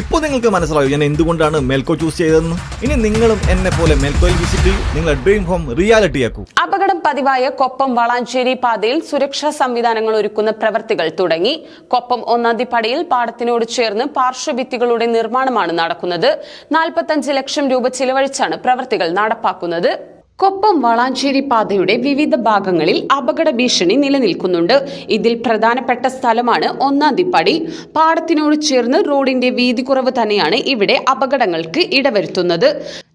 ഇപ്പോൾ നിങ്ങൾക്ക് മനസ്സിലാവും ഞാൻ എന്തുകൊണ്ടാണ് മെൽക്കോ ചൂസ് ചെയ്തതെന്ന്? ഇനി നിങ്ങളും എന്നെ പോലെ മേൽക്കോയിൽ വിസിറ്റ് ചെയ്യും. നിങ്ങളുടെ ഡ്രീം ഹോം റിയാലിറ്റി ആക്കും. അപകടം പതിവായ കൊപ്പം വളാഞ്ചേരി പാതയിൽ സുരക്ഷാ സംവിധാനങ്ങൾ ഒരുക്കുന്ന പ്രവൃത്തികൾ തുടങ്ങി. കൊപ്പം ഒന്നാന്തിപ്പടിയിൽ പാടത്തിനോട് ചേർന്ന് പാർശ്വഭിത്തികളുടെ നിർമ്മാണമാണ് നടക്കുന്നത്. നാൽപ്പത്തഞ്ച് ലക്ഷം രൂപ ചിലവഴിച്ചാണ് പ്രവൃത്തികൾ നടപ്പാക്കുന്നത്. കൊപ്പം വളാഞ്ചേരി പാതയുടെ വിവിധ ഭാഗങ്ങളിൽ അപകട ഭീഷണി നിലനിൽക്കുന്നുണ്ട്. ഇതിൽ പ്രധാനപ്പെട്ട സ്ഥലമാണ് ഒന്നാം തിപ്പടി. പാടത്തിനോട് ചേർന്ന് റോഡിന്റെ വീതി കുറവ് തന്നെയാണ് ഇവിടെ അപകടങ്ങൾക്ക് ഇടവരുത്തുന്നത്.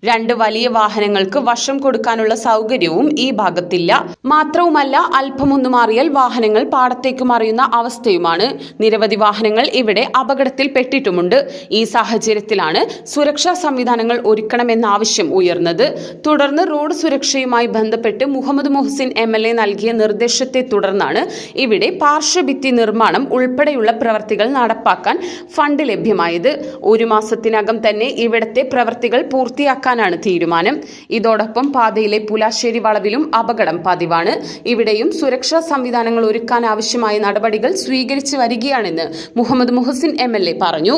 രണ്ട് വലിയ വാഹനങ്ങൾക്ക് വശം കൊടുക്കാനുള്ള സൗകര്യവും ഈ ഭാഗത്തില്ല. മാത്രവുമല്ല അല്പമൊന്നു മാറിയാൽ വാഹനങ്ങൾ പാടത്തേക്ക് മറിയുന്ന അവസ്ഥയുമാണ്. നിരവധി വാഹനങ്ങൾ ഇവിടെ അപകടത്തിൽ പെട്ടിട്ടുമുണ്ട്. ഈ സാഹചര്യത്തിലാണ് സുരക്ഷാ സംവിധാനങ്ങൾ ഒരുക്കണമെന്ന ആവശ്യം ഉയർന്നത്. തുടർന്ന് റോഡ് സുരക്ഷയുമായി ബന്ധപ്പെട്ട് Muhammad Muhsin M L A നൽകിയ നിർദ്ദേശത്തെ തുടർന്നാണ് ഇവിടെ പാർശ്വഭിത്തി നിർമ്മാണം ഉൾപ്പെടെയുള്ള പ്രവർത്തികൾ നടപ്പാക്കാൻ ഫണ്ട് ലഭ്യമായത്. ഒരു മാസത്തിനകം തന്നെ ഇവിടത്തെ പ്രവർത്തികൾ പൂർത്തിയാക്കാനാണ് തീരുമാനം. ഇതോടൊപ്പം പാതയിലെ പുലാശ്ശേരി വളവിലും അപകടം പതിവാണ്. ഇവിടെയും സുരക്ഷാ സംവിധാനങ്ങൾ ഒരുക്കാൻ ആവശ്യമായ നടപടികൾ സ്വീകരിച്ചു വരികയാണെന്ന് മുഹമ്മദ് മുഹസിൻ എം പറഞ്ഞു.